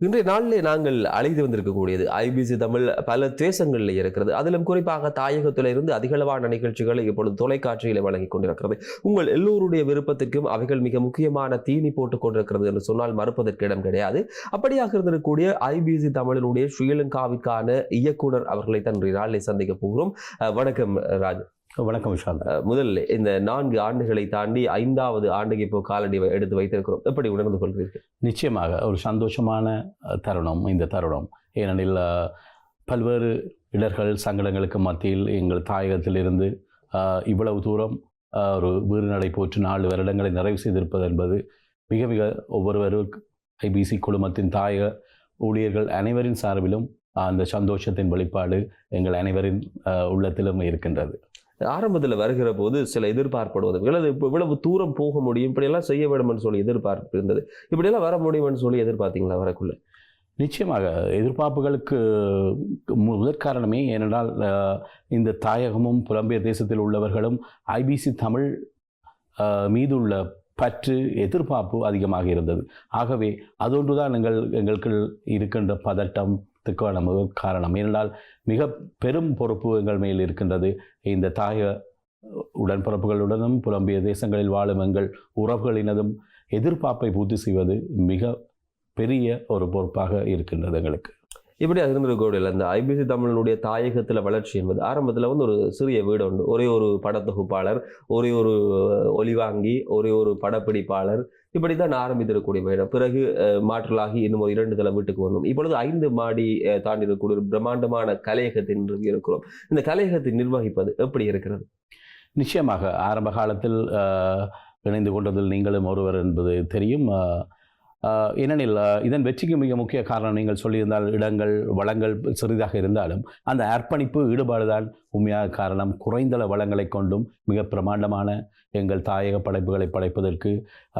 இன்றைய நாளிலே நாங்கள் அழைத்து வந்திருக்கக்கூடியது. ஐபிசி தமிழ் பல தேசங்களில் இருக்கிறது. அதிலும் குறிப்பாக தாயகத்தில் இருந்து அதிகளவான நிகழ்ச்சிகளை இப்பொழுது தொலைக்காட்சியில் வழங்கிக் கொண்டிருக்கிறது. உங்கள் எல்லோருடைய விருப்பத்திற்கும் அவைகள் மிக முக்கியமான தீனி போட்டுக் கொண்டிருக்கிறது என்று சொன்னால் மறுப்பதற்கு இடம் கிடையாது. அப்படியாக இருந்திருக்கக்கூடிய ஐபிசி தமிழினுடைய ஸ்ரீலங்காவிற்கான இயக்குனர் அவர்களை தான் இன்றைய நாளிலே சந்திக்க போகிறோம். அஹ் வணக்கம் ராஜ். வணக்கம் விஷாந்த் அஹ் முதல்ல இந்த நான்கு ஆண்டுகளை தாண்டி ஐந்தாவது ஆண்டுக்கு இப்போ காலடி எடுத்து வைத்திருக்கிறோம். எப்படி உணர்ந்து கொள்கிறீர்கள்? நிச்சயமாக ஒரு சந்தோஷமான தருணம் இந்த தருணம். ஏனெனில் பல்வேறு இடர்கள் சங்கடங்களுக்கு மத்தியில் எங்கள் தாயகத்திலிருந்து இவ்வளவு தூரம் ஒரு வீறு நடை போற்று நாலு வருடங்களை நிறைவு செய்திருப்பது என்பது மிக மிக ஒவ்வொருவரும் ஐபிசி குழுமத்தின் தாயக ஊழியர்கள் அனைவரின் சார்பிலும் அந்த சந்தோஷத்தின் வெளிப்பாடு எங்கள் அனைவரின் உள்ளத்திலும் இருக்கின்றது. ஆரம்பத்தில் வருகிற போது சில எதிர்பார்ப்படுவது இவ்வளவு இப்போ இவ்வளவு தூரம் போக முடியும் இப்படியெல்லாம் செய்ய வேண்டும்னு சொல்லி எதிர்பார்ப்பு இருந்தது. இப்படியெல்லாம் வர முடியும்னு சொல்லி எதிர்பார்த்தீங்களா வரக்குள்ள? நிச்சயமாக எதிர்பார்ப்புகளுக்கு மு- ஏனென்றால் இந்த தாயகமும் புலம்பெயர் தேசத்தில் உள்ளவர்களும் ஐபிசி தமிழ் மீது மீதுள்ள பற்று எதிர்பார்ப்பு அதிகமாக இருந்தது. ஆகவே அதொன்றுதான் எங்கள் எங்களுக்கு இருக்கின்ற பதட்டம் முதல் காரணம். ஏனென்றால் மிக பெரும் பொறுப்பு எங்கள் மேல் இருக்கின்றது. இந்த தாய உடன்பிறப்புகளுடனும் புலம்பிய தேசங்களில் வாழும் எங்கள் உறவுகளினதும் எதிர்பார்ப்பை பூர்த்தி செய்வது மிக பெரிய ஒரு பொறுப்பாக இருக்கின்றது எங்களுக்கு. இப்படி இருந்திருக்கக்கூடிய அந்த ஐபிசி தமிழனுடைய தாயகத்தில் வளர்ச்சி என்பது ஆரம்பத்தில் வந்து ஒரு சிறிய வீடு உண்டு. ஒரே ஒரு படத்தொகுப்பாளர் ஒரே ஒரு ஒலிவாங்கி ஒரே ஒரு படப்பிடிப்பாளர். இப்படி தான் ஆரம்பித்திருக்கக்கூடிய பயணம் பிறகு மாற்றலாகி இன்னும் ஒரு இரண்டு தலை வீட்டுக்கு வந்தோம். இப்பொழுது ஐந்து மாடி தாண்டி இருக்கக்கூடிய ஒரு பிரம்மாண்டமான கலையகத்தின் இருக்கிறோம். இந்த கலையகத்தை நிர்வகிப்பது எப்படி இருக்கிறது? நிச்சயமாக ஆரம்ப காலத்தில் இணைந்து கொண்டதில் நீங்களும் ஒருவர் என்பது தெரியும். ஏனெனில் இதன் வெற்றிக்கு மிக முக்கிய காரணம் நீங்கள் சொல்லியிருந்தால் இடங்கள் வளங்கள் சிறிதாக இருந்தாலும் அந்த அர்ப்பணிப்பு ஈடுபாடுதான் உண்மையாக காரணம். குறைந்தள வளங்களை கொண்டும் மிக பிரமாண்டமான எங்கள் தாயக படைப்புகளை படைப்பதற்கு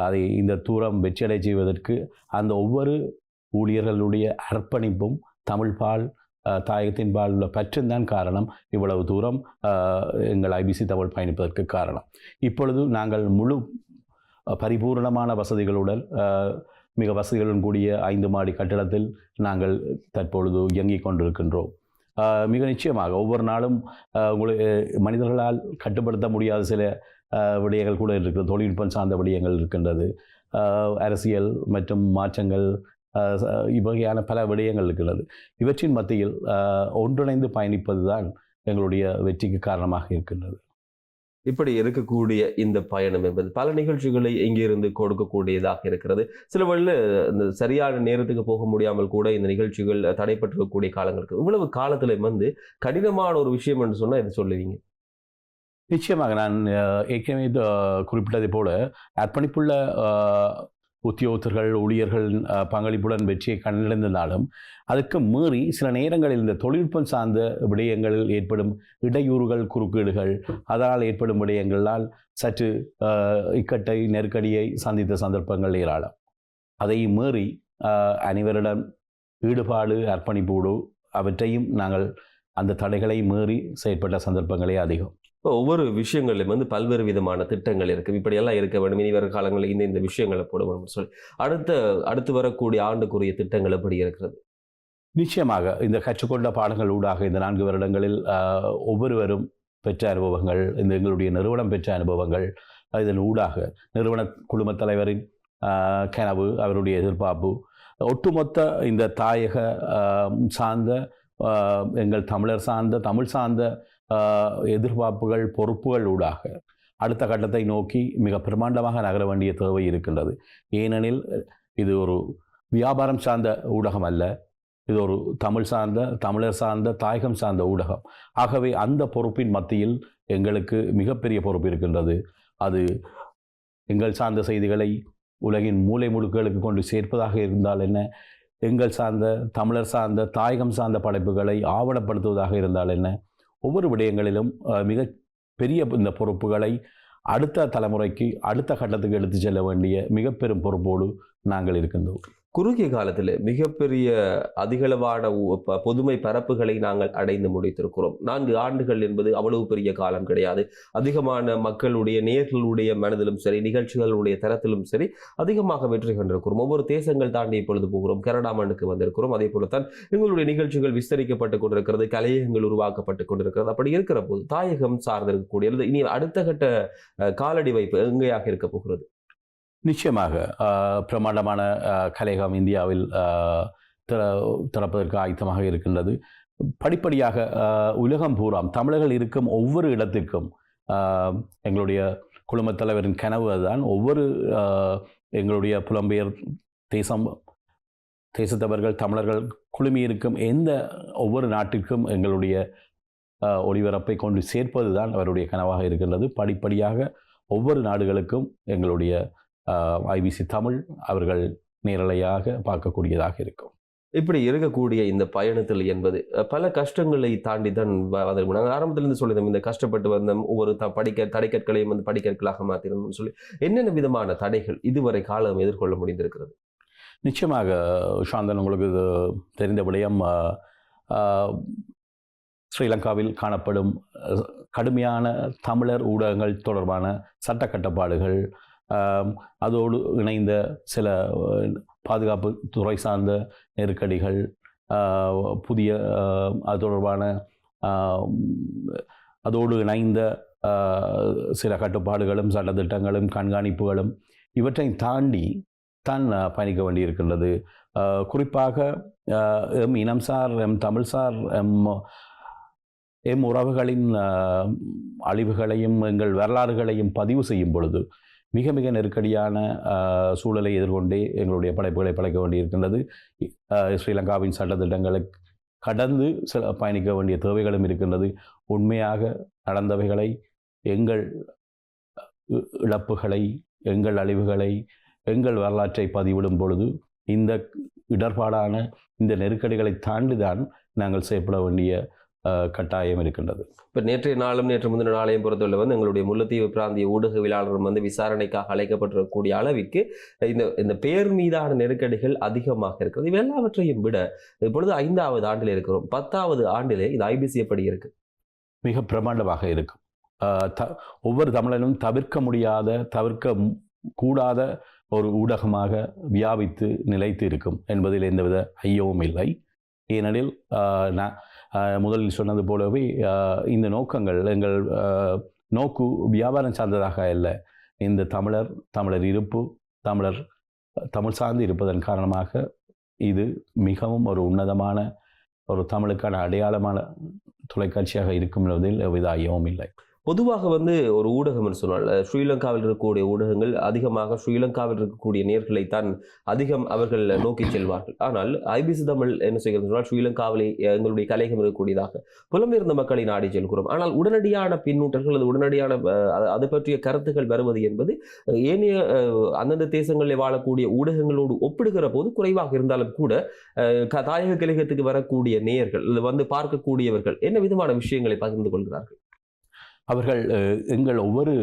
அதை இந்த தூரம் வெற்றியடை செய்வதற்கு அந்த ஒவ்வொரு ஊழியர்களுடைய அர்ப்பணிப்பும் தமிழ்பால் தாயகத்தின் பால் உள்ள பற்றும் தான் காரணம். இவ்வளவு தூரம் எங்கள் ஐபிசி தமிழ் பயணிப்பதற்கு காரணம். இப்பொழுது நாங்கள் முழு பரிபூர்ணமான பரிபூரணமான வசதிகளுடன் மிக வசதிகளுடன் கூடிய ஐந்து மாடி கட்டிடத்தில் நாங்கள் தற்பொழுது இயங்கிக் கொண்டிருக்கின்றோம். மிக நிச்சயமாக ஒவ்வொரு நாளும் உங்களுக்கு மனிதர்களால் கட்டுப்படுத்த முடியாத சில விடயங்கள் கூட இருக்கிறது தொழில்நுட்பம் சார்ந்த விடயங்கள் இருக்கின்றது. அரசியல் மற்றும் மாற்றங்கள் இவ்வகையான பல விடயங்கள் இருக்கிறது இவற்றின் மத்தியில் ஒன்றிணைந்து பயணிப்பது தான் எங்களுடைய வெற்றிக்கு காரணமாக இருக்கின்றது. இப்படி இருக்கக்கூடிய இந்த பயணம் என்பது பல நிகழ்ச்சிகளை இங்கிருந்து கொடுக்கக்கூடியதாக இருக்கிறது. சில வழியில் இந்த சரியான நேரத்துக்கு போக முடியாமல் கூட இந்த நிகழ்ச்சிகள் தடைப்பட்டிருக்கக்கூடிய காலங்கள் இருக்குது இவ்வளவு காலத்துல வந்து கடினமான ஒரு விஷயம் என்று சொன்னால் இதை சொல்லுவீங்க? நிச்சயமாக நான் ஏற்கனவே குறிப்பிட்டதை போல அர்ப்பணிப்புள்ள உத்தியோகத்தர்கள் ஊழியர்கள் பங்களிப்புடன் வெற்றியை கண்டடைந்ததாலும் அதுக்கு மீறி சில நேரங்களில் இந்த தொழில்நுட்பம் சார்ந்த விடயங்களில் ஏற்படும் இடையூறுகள் குறுக்கீடுகள் அதனால் ஏற்படும் விடயங்களால் சற்று இக்கட்டை நெருக்கடியை சந்தித்த சந்தர்ப்பங்கள் ஏராளம். அதை மீறி அனைவரிடம் ஈடுபாடு அர்ப்பணிப்போடு அவற்றையும் நாங்கள் அந்த தடைகளை மீறி செயற்பட்ட சந்தர்ப்பங்களே அதிகம். ஒவ்வொரு விஷயங்களிலும் வந்து பல்வேறு விதமான திட்டங்கள் இருக்குது இப்படியெல்லாம் இருக்க வேண்டும். இனி வரும் காலங்களில் இந்த இந்த விஷயங்களை போட சொல்லி. அடுத்த அடுத்து வரக்கூடிய ஆண்டுக்குரிய திட்டங்கள் எப்படி இருக்கிறது? நிச்சயமாக இந்த கற்றுக்கொண்ட பாடங்கள் ஊடாக இந்த நான்கு வருடங்களில் ஒவ்வொருவரும் பெற்ற அனுபவங்கள் இந்த எங்களுடைய நிறுவனம் பெற்ற அனுபவங்கள் இதன் ஊடாக நிறுவன குழுமத் தலைவரின் கனவு அவருடைய எதிர்பார்ப்பு ஒட்டுமொத்த இந்த தாயக சார்ந்த எங்கள் தமிழர் சார்ந்த தமிழ் சார்ந்த எதிர்பார்ப்புகள் பொறுப்புகள் ஊடாக அடுத்த கட்டத்தை நோக்கி மிக பிரமாண்டமாக நகர வேண்டிய தேவை இருக்கின்றது. ஏனெனில் இது ஒரு வியாபாரம் சார்ந்த ஊடகம் அல்ல. இது ஒரு தமிழ் சார்ந்த தமிழர் சார்ந்த தாயகம் சார்ந்த ஊடகம். ஆகவே அந்த பொறுப்பின் மத்தியில் எங்களுக்கு மிகப்பெரிய பொறுப்பு இருக்கின்றது. அது எங்கள் சார்ந்த செய்திகளை உலகின் மூலை முடுக்குகளுக்கு கொண்டு சேர்ப்பதாக இருந்தால் என்ன? எங்கள் சார்ந்த தமிழர் சார்ந்த தாயகம் சார்ந்த படைப்புகளை ஆவணப்படுத்துவதாக இருந்தால் என்ன? ஒவ்வொரு விடயங்களிலும் மிக பெரிய இந்த பொறுப்புகளை அடுத்த தலைமுறைக்கு அடுத்த கட்டத்துக்கு எடுத்து செல்ல வேண்டிய மிக பெரும் பொறுப்போடு நாங்கள் இருக்கின்றோம். குறுகிய காலத்தில் மிகப்பெரிய அதிகளவான உ- ப- பொதுமை பரப்புகளை நாங்கள் அடைந்து முடித்திருக்கிறோம். நான்கு ஆண்டுகள் என்பது அவ்வளவு பெரிய காலம் கிடையாது. அதிகமான மக்களுடைய நேர்களுடைய மனதிலும் சரி நிகழ்ச்சிகளுடைய தரத்திலும் சரி அதிகமாக வெற்றி கண்டிருக்கிறோம். ஒவ்வொரு தேசங்கள் தாண்டி இப்பொழுது போகிறோம். கனடா மண்ணுக்கு வந்திருக்கிறோம். அதே போலத்தான் எங்களுடைய நிகழ்ச்சிகள் விஸ்தரிக்கப்பட்டு கொண்டிருக்கிறது. கலையகங்கள் உருவாக்கப்பட்டு கொண்டிருக்கிறது. அப்படி இருக்கிற போது தாயகம் சார்ந்திருக்கக்கூடிய இனி அடுத்த கட்ட காலடி வைப்பு எங்கேயாக இருக்க போகிறது? நிச்சயமாக பிரம்மாண்டமான பிரமாண்டமான இந்தியாவில் திற திறப்பதற்கு ஆயத்தமாக இருக்கின்றது. படிப்படியாக உலகம் பூராம் தமிழர்கள் இருக்கும் ஒவ்வொரு இடத்திற்கும் எங்களுடைய குழுமத் தலைவரின் கனவு அதுதான். ஒவ்வொரு எங்களுடைய புலம்பெயர் தேசம் தேசத்தவர்கள் தமிழர்கள் குழுமி இருக்கும் எந்த ஒவ்வொரு நாட்டிற்கும் எங்களுடைய ஒளிபரப்பை கொண்டு சேர்ப்பது தான் அவருடைய கனவாக இருக்கின்றது. படிப்படியாக ஒவ்வொரு நாடுகளுக்கும் எங்களுடைய ஐபிசி தமிழ் அவர்கள் நேரலையாக பார்க்கக்கூடியதாக இருக்கும். இப்படி இருக்கக்கூடிய இந்த பயணத்தில் என்பது பல கஷ்டங்களை தாண்டி தான் வந்திருக்கும். நாங்கள் ஆரம்பத்திலிருந்து சொல்லியிருந்தோம் இந்த கஷ்டப்பட்டு வந்த ஒவ்வொரு த படிக்க தடைக்கற்களையும் வந்து படிக்கற்களாக மாற்றிருந்தோம்னு சொல்லி. என்னென்ன விதமான தடைகள் இதுவரை காலம் எதிர்கொள்ள முடிந்திருக்கிறது? நிச்சயமாக சாந்தன் உங்களுக்கு இது தெரிந்த விடயம் ஸ்ரீலங்காவில் காணப்படும் கடுமையான தமிழர் ஊடகங்கள் தொடர்பான சட்ட கட்டுப்பாடுகள் அதோடு இணைந்த சில பாதுகாப்பு துறை சார்ந்த நெருக்கடிகள் புதிய அது தொடர்பான அதோடு இணைந்த சில கட்டுப்பாடுகளும் சட்டத்திட்டங்களும் கண்காணிப்புகளும் இவற்றை தாண்டி தான் பயணிக்க வேண்டியிருக்கின்றது. குறிப்பாக எம் எம் இனம்சார் எம் தமிழ்சார் எம் எம் உறவுகளின் அழிவுகளையும் எங்கள் வரலாறுகளையும் பதிவு செய்யும் பொழுது மிக மிக நெருக்கடியான சூழலை எதிர்கொண்டே எங்களுடைய படைப்புகளை படைக்க வேண்டியிருக்கின்றது. ஸ்ரீலங்காவின் சட்டத்திட்டங்களை கடந்து சில பயணிக்க வேண்டிய தேவைகளும் இருக்கின்றது. உண்மையாக நடந்தவைகளை எங்கள் இழப்புகளை எங்கள் அழிவுகளை எங்கள் வரலாற்றை பதிவிடும் பொழுது இந்த இடர்பாடான இந்த நெருக்கடிகளை தாண்டிதான் நாங்கள் செயல்பட வேண்டிய கட்டாயம் இருக்கின்றது. இப்போ நேற்றைய நாளும் நேற்று முந்தின நாளையும் பொறுத்தவரை வந்து எங்களுடைய முல்லைத்தீவு பிராந்திய ஊடகவியலாளர் வந்து விசாரணைக்காக அழைக்கப்பட்டிருக்கக்கூடிய அளவிற்கு இந்த இந்த பெயர் மீதான நெருக்கடிகள் அதிகமாக இருக்கிறது. இவை எல்லாவற்றையும் விட இப்பொழுது ஐந்தாவது ஆண்டில் இருக்கிறோம். பத்தாவது ஆண்டிலே இது ஐபிசி எப்படி இருக்கு? மிக பிரமாண்டமாக இருக்கும் த ஒவ்வொரு தமிழனும் தவிர்க்க முடியாத தவிர்க்க கூடாத ஒரு ஊடகமாக வியாபித்து நிலைத்து இருக்கும் என்பதில் எந்தவித ஐயவும் இல்லை. ஏனெனில் நான் முதலில் சொன்னது போலவே இந்த நோக்கங்கள் எங்கள் நோக்கு வியாபாரம் சார்ந்ததாக அல்ல. இந்த தமிழர் தமிழர் இருப்பு தமிழர் தமிழ் சார்ந்து இருப்பதன் காரணமாக இது மிகவும் ஒரு உன்னதமான ஒரு தமிழுக்கான அடையாளமான தொலைக்காட்சியாக இருக்கும் என்பதில் எவ்வித ஐயமும் இல்லை. பொதுவாக வந்து ஒரு ஊடகம் என்று சொன்னால் ஸ்ரீலங்காவில் இருக்கக்கூடிய ஊடகங்கள் அதிகமாக ஸ்ரீலங்காவில் இருக்கக்கூடிய நேர்களை தான் அதிகம் அவர்கள் நோக்கி செல்வார்கள். ஆனால் ஐபிசி தமிழ் என்ன செய்கிறது சொன்னால் ஸ்ரீலங்காவிலே எங்களுடைய கலைகம் இருக்கக்கூடியதாக புலம்பெயர்ந்த மக்களை நாடி செல்கிறோம். ஆனால் உடனடியான பின்னூட்டல்கள் அல்லது உடனடியான அது- பற்றிய கருத்துக்கள் வருவது என்பது ஏனைய அஹ், அந்தந்த தேசங்களில் வாழக்கூடிய ஊடகங்களோடு ஒப்பிடுகிற போது குறைவாக இருந்தாலும் கூட க- தாயக கழகத்துக்கு வரக்கூடிய நேயர்கள் வந்து பார்க்கக்கூடியவர்கள் என்ன விதமான விஷயங்களை பகிர்ந்து கொள்கிறார்கள்? அவர்கள் எங்கள் ஒவ்வொரு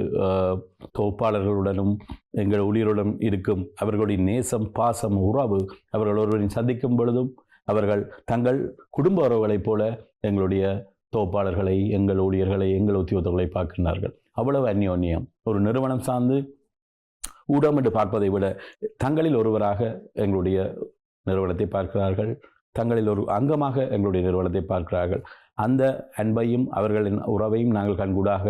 தொகுப்பாளர்களுடனும் எங்கள் ஊழியருடன் இருக்கும். அவர்களுடைய நேசம் பாசம் உறவு அவர்கள் ஒருவரின் சந்திக்கும் பொழுதும் அவர்கள் தங்கள் குடும்ப உறவுகளைப் போல எங்களுடைய தொகுப்பாளர்களை எங்கள் ஊழியர்களை எங்கள் உத்தியோகத்தர்களை பார்க்கின்றார்கள். அவ்வளவு அந்யோன்யம். ஒரு நிறுவனம் சார்ந்து ஊடகம் என்று பார்ப்பதை விட தங்களில் ஒருவராக எங்களுடைய நிறுவனத்தை பார்க்கிறார்கள். தங்களில் ஒரு அங்கமாக எங்களுடைய நிறுவனத்தை பார்க்கிறார்கள். அந்த அன்பையும் அவர்களின் உறவையும் நாங்கள் கண்கூடாக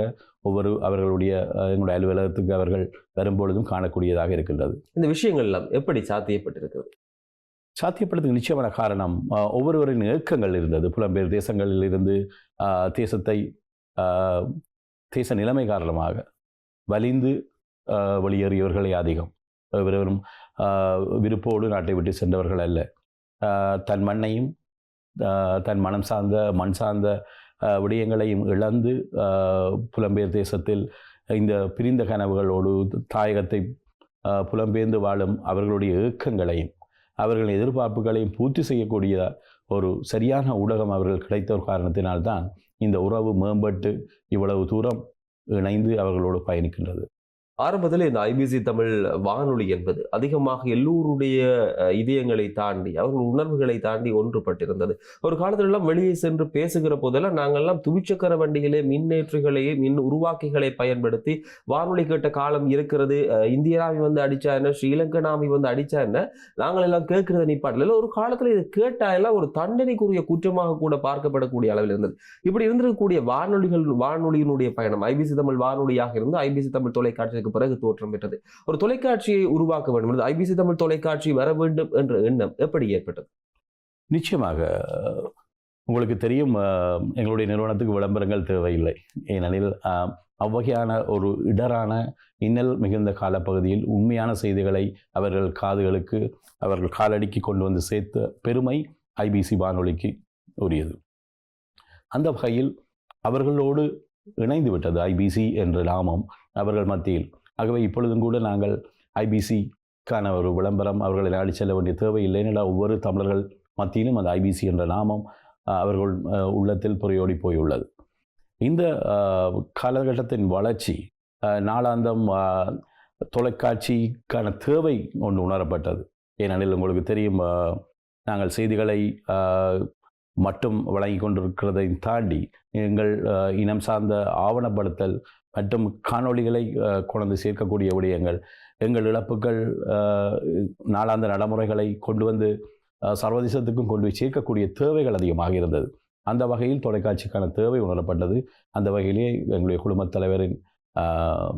ஒவ்வொரு அவர்களுடைய எங்களுடைய அலுவலகத்துக்கு அவர்கள் வரும்பொழுதும் காணக்கூடியதாக இருக்கின்றது. இந்த விஷயங்கள் எல்லாம் எப்படி சாத்தியப்பட்டிருக்கிறது சாத்தியப்படுறதுக்கு நிச்சயமான காரணம் ஒவ்வொருவரின் இயக்கங்கள் இருந்தது. புலம்பெயர் தேசங்களில் இருந்து தேசத்தை தேச நிலைமை காரணமாக வலிந்து வெளியேறியவர்களே அதிகம். வெறும் விருப்போடு நாட்டை விட்டு சென்றவர்கள் அல்ல. தன் மண்ணையும் தன் மனம் சார்ந்த மண் சார்ந்த விடயங்களையும் இழந்து புலம்பெயர் தேசத்தில் இந்த பிரிந்த கனவுகளோடு தாயகத்தை புலம்பெயர்ந்து வாழும் அவர்களுடைய ஏக்கங்களையும் அவர்களின் எதிர்பார்ப்புகளையும் பூர்த்தி செய்யக்கூடிய ஒரு சரியான ஊடகம் அவர்கள் கிடைத்த ஒரு காரணத்தினால்தான் இந்த உறவு மேம்பட்டு இவ்வளவு தூரம் இணைந்து அவர்களோடு பயணிக்கின்றது. ஆரம்பத்தில் இந்த ஐபிசி தமிழ் வானொலி என்பது அதிகமாக எல்லோருடைய இதயங்களை தாண்டி அவர்கள் உணர்வுகளை தாண்டி ஒன்றுபட்டிருந்தது. ஒரு காலத்திலெல்லாம் வெளியே சென்று பேசுகிற போதெல்லாம் நாங்கெல்லாம் துவிச்சக்கர வண்டிகளே மின்னேற்றிகளையே மின் உருவாக்கிகளை பயன்படுத்தி வானொலி கேட்ட காலம் இருக்கிறது. இந்தியராமி வந்து அடிச்சா என்ன? ஸ்ரீலங்கனாமி வந்து அடிச்சா என்ன? நாங்கள் எல்லாம் கேட்கறத நிப்பாட்டில் ஒரு காலத்துல இது கேட்டா எல்லாம் ஒரு தண்டனைக்குரிய குற்றமாக கூட பார்க்கப்படக்கூடிய அளவில் இருந்தது. இப்படி இருந்திருக்கக்கூடிய வானொலிகள் வானொலியினுடைய பயணம் ஐபிசி தமிழ் வானொலியாக இருந்து ஐபிசி தமிழ் தொலைக்காட்சி தொலைக்காட்சிக்கு பிறகு தோற்றம் பெற்றது. ஒரு தொலைக்காட்சியை உருவாக்க வேண்டும். ஐபிசி தமிழ் தொலைக்காட்சி வர வேண்டும் என்ற எண்ணம் எப்படி ஏற்பட்டது? நிச்சயமாக உங்களுக்கு தெரியும் எங்களுடைய நிறுவனத்துக்கு விளம்பரங்கள் தேவையில்லை. ஏனெனில் அவ்வகையான ஒரு இடரான இன்னல் மிகுந்த காலப்பகுதியில் உண்மையான செய்திகளை அவர்கள் காதுகளுக்கு அவர்கள் காலடிக்கு கொண்டு வந்து சேர்த்த பெருமை ஐபிசி வானொலிக்கு உரியது. அந்த வகையில் அவர்களோடு இணைந்து விட்டது ஐபிசி என்ற நாமம் அவர்கள் மத்தியில். ஆகவே இப்பொழுதும் கூட நாங்கள் ஐபிசிக்கான ஒரு விளம்பரம் அவர்களை நாடி செல்ல வேண்டிய தேவையில்லை ஏனென்றா ஒவ்வொரு தமிழர்கள் மத்தியிலும் அந்த ஐபிசி என்ற நாமம் அவர்கள் உள்ளத்தில் புறையோடி போயுள்ளது. இந்த காலகட்டத்தின் வளர்ச்சி நாளாந்தம் தொலைக்காட்சிக்கான தேவை ஒன்று உணரப்பட்டது. ஏனெனில் உங்களுக்கு தெரியும் நாங்கள் செய்திகளை மட்டும் வழங்கி கொண்டிருக்கிறதை தாண்டி எங்கள் இனம் சார்ந்த ஆவணப்படுத்தல் மற்றும் காணொளிகளை கொண்டு சேர்க்கக்கூடிய விடயங்கள் எங்கள் இழப்புகள் நாளாந்த நடைமுறைகளை கொண்டு வந்து சர்வதேசத்துக்கும் கொண்டு போய் சேர்க்கக்கூடிய தேவைகள் அதிகமாக இருந்தது. அந்த வகையில் தொலைக்காட்சிக்கான தேவை உணரப்பட்டது. அந்த வகையிலே எங்களுடைய குடும்பத் தலைவரின்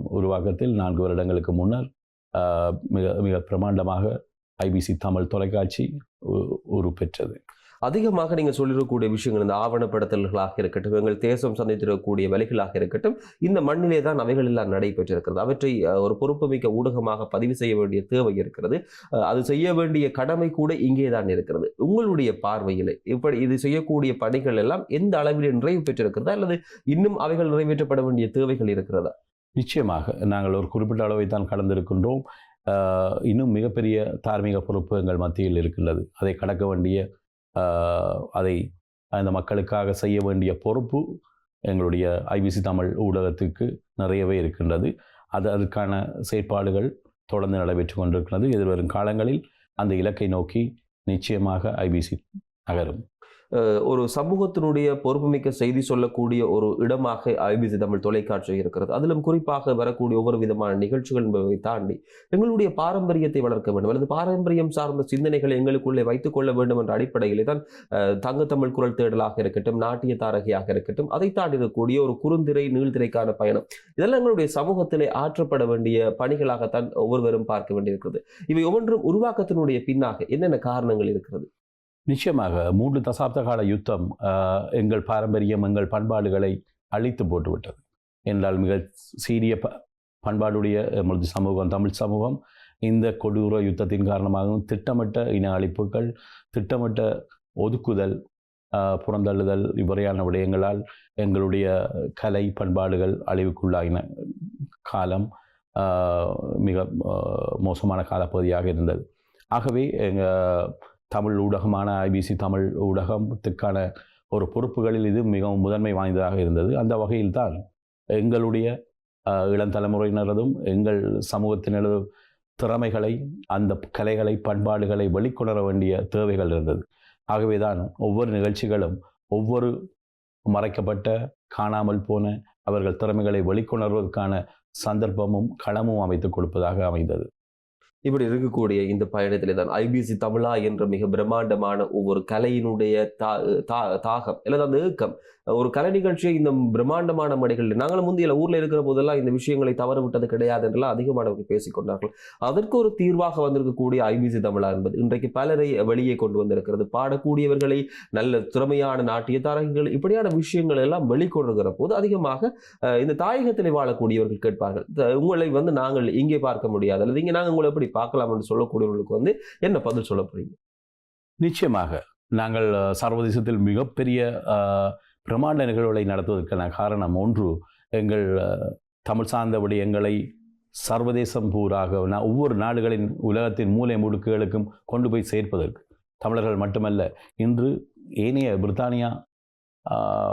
உருவாக்கத்தில் நான்கு வருடங்களுக்கு முன்னர் மிக மிக பிரமாண்டமாக ஐபிசி தமிழ் தொலைக்காட்சி உ- உருப்பெற்றது. அதிகமாக நீங்கள் சொல்லிடக்கூடிய விஷயங்கள் இந்த ஆவணப்படுத்தல்களாக இருக்கட்டும் எங்கள் தேசம் சந்தித்திருக்கக்கூடிய வழிகளாக இருக்கட்டும் இந்த மண்ணிலே தான் அவைகள் எல்லாம் நடைபெற்றிருக்கிறது. அவற்றை ஒரு பொறுப்புமிக்க ஊடகமாக பதிவு செய்ய வேண்டிய தேவை இருக்கிறது. அது செய்ய வேண்டிய கடமை கூட இங்கே தான் இருக்கிறது. உங்களுடைய பார்வையில் இப்படி இது செய்யக்கூடிய பணிகள் எல்லாம் எந்த அளவில் நிறைவு பெற்றிருக்கிறதா? அல்லது இன்னும் அவைகள் நிறைவேற்றப்பட வேண்டிய தேவைகள் இருக்கிறதா? நிச்சயமாக. நாங்கள் ஒரு குறிப்பிட்ட அளவை தான் கடந்திருக்கின்றோம். இன்னும் மிகப்பெரிய தார்மீக பொறுப்பு எங்கள் மத்தியில் இருக்கின்றது. அதை கடக்க வேண்டிய அதை அந்த மக்களுக்காக செய்ய வேண்டிய பொறுப்பு எங்களுடைய ஐபிசி தமிழ் ஊடகத்துக்கு நிறையவே இருக்கின்றது. அது அதற்கான செயற்பாடுகள் தொடர்ந்து நடைபெற்று கொண்டிருக்கிறது எதிர்வரும் காலங்களில் அந்த இலக்கை நோக்கி நிச்சயமாக ஐபிசி நகரும். ஒரு சமூகத்தினுடைய பொறுப்புமிக்க செய்தி சொல்லக்கூடிய ஒரு இடமாக ஐபிசி தமிழ் தொலைக்காட்சி இருக்கிறது. அதிலும் குறிப்பாக வரக்கூடிய ஒவ்வொரு விதமான நிகழ்ச்சிகள் என்பதை தாண்டி எங்களுடைய பாரம்பரியத்தை வளர்க்க வேண்டும். அல்லது பாரம்பரியம் சார்ந்த சிந்தனைகளை எங்களுக்குள்ளே வைத்துக் கொள்ள வேண்டும் என்ற அடிப்படையிலே தான் தங்கத்தமிழ் குரல் தேடலாக இருக்கட்டும் நாட்டிய தாரகையாக இருக்கட்டும் அதை தாண்டி இருக்கக்கூடிய ஒரு குறுந்திரை நீள்திரைக்கான பயணம். இதெல்லாம் எங்களுடைய சமூகத்திலே ஆற்றப்பட வேண்டிய பணிகளாகத்தான் ஒவ்வொருவரும் பார்க்க வேண்டியிருக்கிறது. இவை ஒவ்வொன்றும் உருவாக்கத்தினுடைய பின்னாக என்னென்ன காரணங்கள் இருக்கிறது? நிச்சயமாக மூன்று தசாப்த கால யுத்தம் எங்கள் பாரம்பரியம் எங்கள் பண்பாடுகளை அழித்து போட்டுவிட்டது. என்றால் மிக சீரிய ப பண்பாடுடைய எமது சமூகம் தமிழ் சமூகம் இந்த கொடூர யுத்தத்தின் காரணமாகவும் திட்டமிட்ட இன அழிப்புகள் திட்டமிட்ட ஒதுக்குதல் புறந்தள்ளுதல் இவ்வறையான விடயங்களால் எங்களுடைய கலை பண்பாடுகள் அழிவுக்குள்ளாகின காலம் மிக மோசமான காலப்பகுதியாக இருந்தது. ஆகவே எங்கள் தமிழ் ஊடகமான ஐபிசி தமிழ் ஊடகத்துக்கான ஒரு பொறுப்புகளில் இது மிகவும் முதன்மை வாய்ந்ததாக இருந்தது. அந்த வகையில்தான் எங்களுடைய இளம் தலைமுறையினரதும் எங்கள் சமூகத்தினரதும் திறமைகளை அந்த கலைகளை பண்பாடுகளை வெளிக்கொணர வேண்டிய தேவைகள் இருந்தது. ஆகவேதான் ஒவ்வொரு நிகழ்ச்சிகளும் ஒவ்வொரு மறைக்கப்பட்ட காணாமல் போன அவர்கள் திறமைகளை வெளிக்கொணர்வதற்கான சந்தர்ப்பமும் களமும் அமைத்துக் கொடுப்பதாக அமைந்தது. இப்படி இருக்கக்கூடிய இந்த பயணத்திலே தான் ஐபிசி தமிழா என்ற மிக பிரம்மாண்டமான ஒவ்வொரு கலையினுடைய தா தா- தாகம் அல்லது அந்த ஏக்கம் ஒரு கலை நிகழ்ச்சியை இந்த பிரம்மாண்டமான மடைகள் நாங்களும் முந்தைய ஊர்ல இருக்கிற போதெல்லாம் இந்த விஷயங்களை தவறு விட்டது கிடையாது என்றெல்லாம் அதிகமானவர்கள் பேசிக்கொண்டார்கள். அதற்கு ஒரு தீர்வாக வந்திருக்கக்கூடிய ஐபிசி தமிழா என்பது இன்றைக்கு பலரை வெளியே கொண்டு வந்திருக்கிறது. பாடக்கூடியவர்களை நல்ல திறமையான நாட்டிய தாரகங்கள் இப்படியான விஷயங்கள் எல்லாம் வெளிக்கொண்டுகிற போது அதிகமாக இந்த தாயகத்திலே வாழக்கூடியவர்கள் கேட்பார்கள். உங்களை வந்து நாங்கள் இங்கே பார்க்க முடியாது அல்லது இங்கே நாங்கள் உங்களை எப்படி பார்க்கலாம் என்று சொல்லக்கூடியவர்களுக்கு வந்து என்ன பதில் சொல்ல போறீங்க? நிச்சயமாக. நாங்கள் சர்வதேசத்தில் மிகப்பெரிய பிரமாண்ட நிகழ்வுகளை நடத்துவதற்கான காரணம் ஒன்று எங்கள் தமிழ் சார்ந்த விடயங்களை சர்வதேசம் பூராக ஒவ்வொரு நாடுகளின் உலகத்தின் மூலை முடுக்குகளுக்கும் கொண்டு போய் சேர்ப்பதற்கு. தமிழர்கள் மட்டுமல்ல இன்று ஏனைய பிரித்தானியா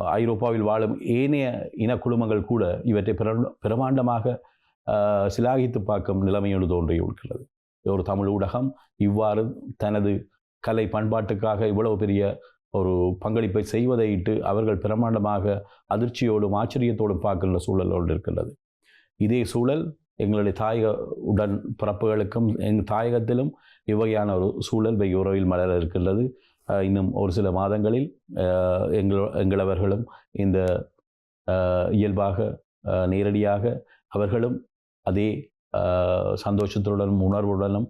ஐரோப்பாவில் வாழும் ஏனைய இன குழுமங்கள் கூட இவற்றை பிர- பிரமாண்டமாக சிலாகித்து பார்க்கும் நிலைமையோடு தோன்றியிருக்கிறது ஒரு தமிழ் ஊடகம். இவ்வாறு தனது கலை பண்பாட்டுக்காக இவ்வளவு பெரிய ஒரு பங்களிப்பை செய்வதை இட்டு அவர்கள் பிரமாண்டமாக அதிர்ச்சியோடும் ஆச்சரியத்தோடும் பார்க்கின்ற சூழலோடு இருக்கின்றது. இதே சூழல் எங்களுடைய தாயக உடன் பிறப்புகளுக்கும் எங்கள் தாயகத்திலும் இவ்வகையான ஒரு சூழல் வெகு உறவில் மலர இருக்கின்றது. இன்னும் ஒரு சில மாதங்களில் எங்களோ எங்கள் எங்களவர்களும் இந்த இயல்பாக நேரடியாக அவர்களும் அதே சந்தோஷத்துடனும் உணர்வுடனும்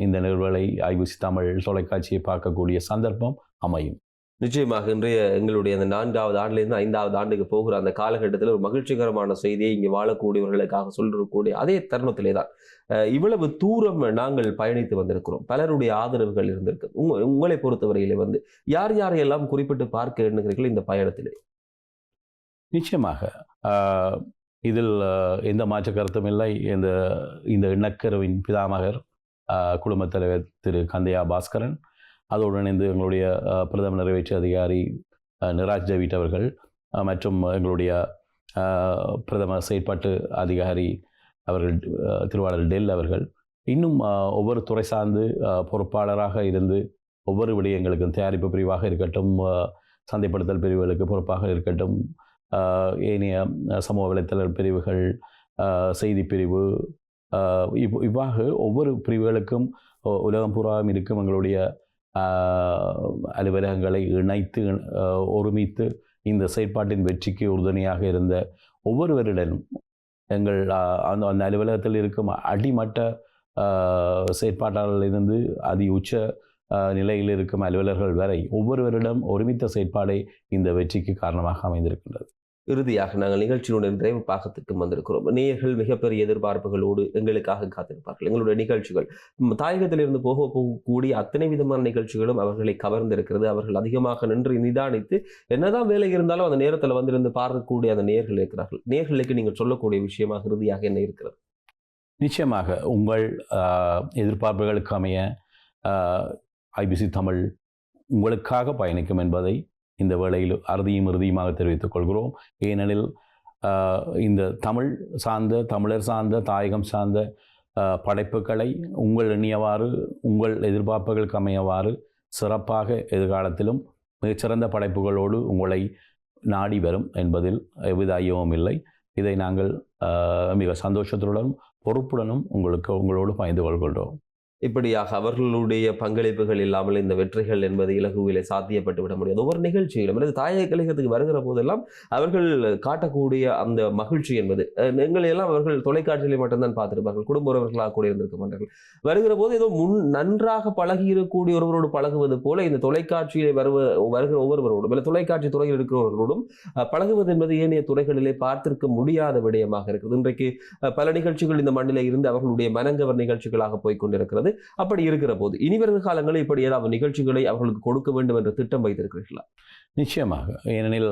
இந்த நிகழ்வுகளை ஐபிசி தமிழ் தொலைக்காட்சியை பார்க்கக்கூடிய சந்தர்ப்பம் அமையும். நிச்சயமாக இன்றைய எங்களுடைய அந்த நான்காவது ஆண்டிலிருந்து ஐந்தாவது ஆண்டுக்கு போகிற அந்த காலகட்டத்தில் ஒரு மகிழ்ச்சிகரமான செய்தியை இங்கே வாழக்கூடியவர்களுக்காக சொல்லக்கூடிய அதே தருணத்திலே தான் இவ்வளவு தூரம் நாங்கள் பயணித்து வந்திருக்கிறோம். பலருடைய ஆதரவுகள் இருந்திருக்கு. உங்க உங்களை பொறுத்தவரையிலே வந்து யார் யாரையெல்லாம் குறிப்பிட்டு பார்க்க எண்ணுகிறீர்கள் இந்த பயணத்திலே? நிச்சயமாக ஆஹ், இதில் எந்த மாற்ற கருத்தும் இல்லை. இந்த இந்த இணக்கருவின் பிதாமகர் குடும்பத் தலைவர் திரு கந்தையா பாஸ்கரன் அதோடு இணைந்து எங்களுடைய பிரதம நிறைவேற்று அதிகாரி நிராஜ் ஜவீட் அவர்கள் மற்றும் எங்களுடைய பிரதம செயற்பாட்டு அதிகாரி அவர்கள் திருவாளர் டெல் அவர்கள். இன்னும் ஒவ்வொரு துறை சார்ந்து பொறுப்பாளராக இருந்து ஒவ்வொரு விடயங்களுக்கும் தயாரிப்பு பிரிவாக இருக்கட்டும் சந்தைப்படுத்தல் பிரிவுகளுக்கு பொறுப்பாக இருக்கட்டும் ஏனைய சமூக வலைத்தள பிரிவுகள் செய்தி பிரிவு இவ் இவ்வாக ஒவ்வொரு பிரிவுகளுக்கும் உலகம் பூராவும் இருக்கும் எங்களுடைய அலுவலகங்களை இணைத்து ஒருமித்து இந்த செயற்பாட்டின் வெற்றிக்கு உறுதுணையாக இருந்த ஒவ்வொருவரிடனும் எங்கள் அந்த அந்த அலுவலகத்தில் இருக்கும் அடிமட்ட ஆஹ், அதி உச்ச நிலையில் இருக்கும் அலுவலர்கள் வரை ஒவ்வொருவரிடம் ஒருமித்த செயற்பாடே இந்த வெற்றிக்கு காரணமாக அமைந்திருக்கின்றது. இறுதியாக நாங்கள் நிகழ்ச்சியினுடைய நிறைவு பாகத்துக்கு வந்திருக்கிறோம். நேயர்கள் மிகப்பெரிய எதிர்பார்ப்புகளோடு எங்களுக்காக காத்திருப்பார்கள். எங்களுடைய நிகழ்ச்சிகள் தாயகத்திலிருந்து போக போகக்கூடிய அத்தனை விதமான நிகழ்ச்சிகளும் அவர்களை கவர்ந்திருக்கிறது. அவர்கள் அதிகமாக நின்று நிதானித்து என்னதான் வேலை இருந்தாலும் அந்த நேரத்தில் வந்திருந்து பார்க்கக்கூடிய அந்த நேர்கள் இருக்கிறார்கள். நேர்களுக்கு நீங்கள் சொல்லக்கூடிய விஷயமாக இறுதியாக என்ன இருக்கிறது? நிச்சயமாக உங்கள் எதிர்பார்ப்புகளுக்கு அமைய ஐபிசி தமிழ் உங்களுக்காக பயணிக்கும் என்பதை இந்த வேளையில் அறுதியும் இறுதியுமாக தெரிவித்துக் கொள்கிறோம். ஏனெனில் இந்த தமிழ் சார்ந்த தமிழர் சார்ந்த தாயகம் சார்ந்த படைப்புகளை உங்கள் எண்ணியவாறு உங்கள் எதிர்பார்ப்புகளுக்கு அமையவாறு சிறப்பாக எதிர்காலத்திலும் மிகச்சிறந்த படைப்புகளோடு உங்களை நாடி வரும் என்பதில் எவ்வித ஐயமும் இல்லை. இதை நாங்கள் மிக சந்தோஷத்துடனும் பொறுப்புடனும் உங்களுக்கு உங்களோடு பகிர்ந்து கொள்கின்றோம். இப்படியாக அவர்களுடைய பங்களிப்புகள் இல்லாமல் இந்த வெற்றிகள் என்பது இலகுவிலே சாத்தியப்பட்டு விட முடியாது. ஒவ்வொரு நிகழ்ச்சியிலும் அல்லது தாயக கழகத்துக்கு வருகிற போதெல்லாம் அவர்கள் காட்டக்கூடிய அந்த மகிழ்ச்சி என்பது அஹ், எங்களை எல்லாம் அவர்கள் தொலைக்காட்சியிலே மட்டும்தான் பார்த்திருப்பார்கள். குடும்ப உறவர்களாக கூட இருந்திருக்க மாட்டார்கள் வருகிற போது ஏதோ முன் நன்றாக பழகி இருக்கக்கூடிய ஒருவரோடு பழகுவது போல இந்த தொலைக்காட்சியிலே வருவ வருகிற ஒவ்வொருவரோடும் இல்லை தொலைக்காட்சி துறையில் இருக்கிறவர்களோடும் பழகுவது என்பது ஏனைய துறைகளிலே பார்த்திருக்க முடியாத விடயமாக இருக்குது இன்றைக்கு பல நிகழ்ச்சிகள் இந்த மண்ணிலே இருந்து அவர்களுடைய மனங்கவர் நிகழ்ச்சிகளாக போய்க் கொண்டிருக்கிறது. அப்படி இருக்கிற போது இனி வருகிற காலங்களில் இப்படி ஏதாவது நிகழ்ச்சிகளை அவர்களுக்கு கொடுக்க வேண்டும் என்ற திட்டம் வைத்திருக்கிறீர்களா? நிச்சயமாக. ஏனெனில்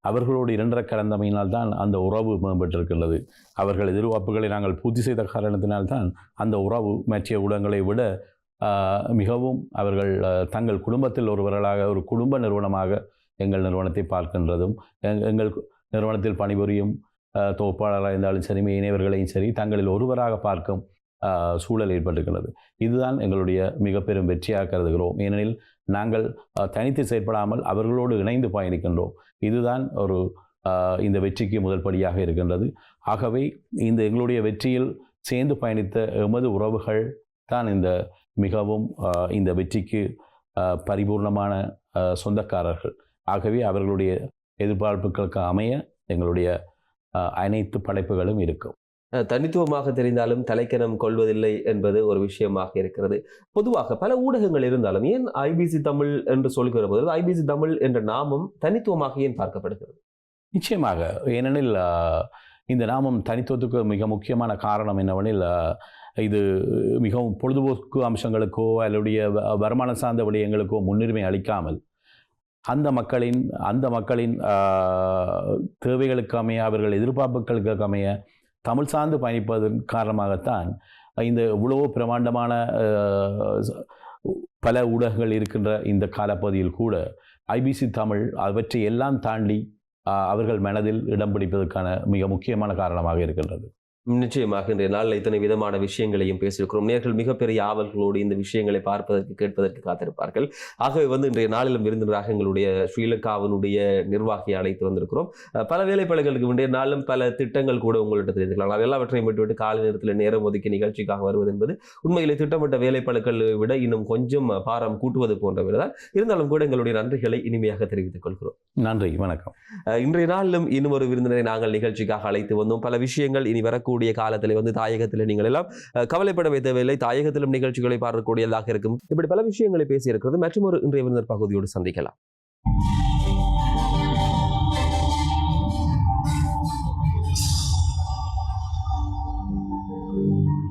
அவர்களோடு இரண்டரை கலந்தமையினால் தான் அந்த உறவு மேம்பட்டிருக்கின்றது. அவர்கள் எதிர்பார்ப்புகளை நாங்கள் பூர்த்தி செய்த காரணத்தினால்தான் அந்த உறவு மற்ற ஊடகங்களை விட மிகவும் அவர்கள் தங்கள் குடும்பத்தில் ஒருவர்களாக ஒரு குடும்ப நிறுவனமாக எங்கள் நிறுவனத்தை பார்க்கின்றதும் எங்கள் நிறுவனத்தில் பணிபுரியும் தொகுப்பாளராக இருந்தாலும் சரி இணையவர்களையும் சரி தங்களில் ஒருவராக பார்க்கும் சூழல் ஏற்பட்டிருக்கிறது. இதுதான் எங்களுடைய மிக பெரும் வெற்றியாக கருதுகிறோம். ஏனெனில் நாங்கள் தனித்து செயற்படாமல் அவர்களோடு இணைந்து பயணிக்கின்றோம். இதுதான் ஒரு இந்த வெற்றிக்கு முதல் படியாக இருக்கின்றது. ஆகவே இந்த எங்களுடைய வெற்றியில் சேர்ந்து பயணித்த எமது உறவுகள் தான் இந்த மிகவும் இந்த வெற்றிக்கு பரிபூர்ணமான சொந்தக்காரர்கள். ஆகவே அவர்களுடைய எதிர்பார்ப்புகளுக்கு அமைய எங்களுடைய அனைத்து படைப்புகளும் இருக்கும். தனித்துவமாக தெரிந்தாலும் தலைக்கணம் கொள்வதில்லை என்பது ஒரு விஷயமாக இருக்கிறது. பொதுவாக பல ஊடகங்கள் இருந்தாலும் ஏன் ஐபிசி தமிழ் என்று சொல்கிற போது ஐபிசி தமிழ் என்ற நாமம் தனித்துவமாக ஏன் பார்க்கப்படுகிறது? நிச்சயமாக. ஏனெனில் இந்த நாமம் தனித்துவத்துக்கு மிக முக்கியமான காரணம் என்னவெனில் இது மிகவும் பொழுதுபோக்கு அம்சங்களுக்கோ அல்லுடைய வ- வருமானம் சார்ந்த விடயங்களுக்கோ முன்னுரிமை அளிக்காமல் அந்த மக்களின் அந்த மக்களின் தேவைகளுக்கு அமைய அவர்கள் எதிர்பார்ப்புகளுக்கு அமைய தமிழ் சார்ந்து பயணிப்பதன் காரணமாகத்தான் இந்த இவ்வளவோ பிரமாண்டமான பல ஊடகங்கள் இருக்கின்ற இந்த காலப்பகுதியில் கூட ஐபிசி தமிழ் அவற்றை எல்லாம் தாண்டி அவர்கள் மனதில் இடம் பிடிப்பதற்கான மிக முக்கியமான காரணமாக இருக்கின்றது. நிச்சயமாக இன்றைய நாளில் இத்தனை விதமான விஷயங்களையும் பேசியிருக்கிறோம். நேர்கள் மிகப்பெரிய ஆவல்களோடு இந்த விஷயங்களை பார்ப்பதற்கு கேட்பதற்கு காத்திருப்பார்கள். ஆகவே வந்து இன்றைய நாளிலும் விருந்தினராக எங்களுடைய ஸ்ரீலங்காவினுடைய நிர்வாகியை அழைத்து வந்திருக்கிறோம். பல வேலைப்படைகளுக்கு இன்றைய நாளும் பல திட்டங்கள் கூட உங்கள்கிட்ட தெரிஞ்சுக்கலாம் அது எல்லாவற்றையும் விட்டுவிட்டு காலை நேரத்தில் நேரம் ஒதுக்கி நிகழ்ச்சிக்காக வருவது என்பது உண்மையிலே திட்டமிட்ட வேலைப்பழுக்களை விட இன்னும் கொஞ்சம் பாரம் கூட்டுவது போன்றவைதான். இருந்தாலும் கூட எங்களுடைய நன்றிகளை இனிமையாக தெரிவித்துக் கொள்கிறோம். நன்றி வணக்கம். இன்றைய நாளிலும் இன்னும் ஒரு விருந்தினரை நாங்கள் நிகழ்ச்சிக்காக அழைத்து வந்தோம். பல விஷயங்கள் இனி வரக்கூடிய காலத்தில் வந்து தாயகத்தில் நீங்கள் எல்லாம் கவலைப்பட தேவையில்லை தாயகத்திலும் நிகழ்ச்சிகளை பார்க்கக்கூடியதாக இருக்கும். இப்படி பல விஷயங்களை பேசியிருக்கிறது. மற்றும் ஒரு இன்றைய விருந்தர் பகுதியோடு சந்திக்கலாம்.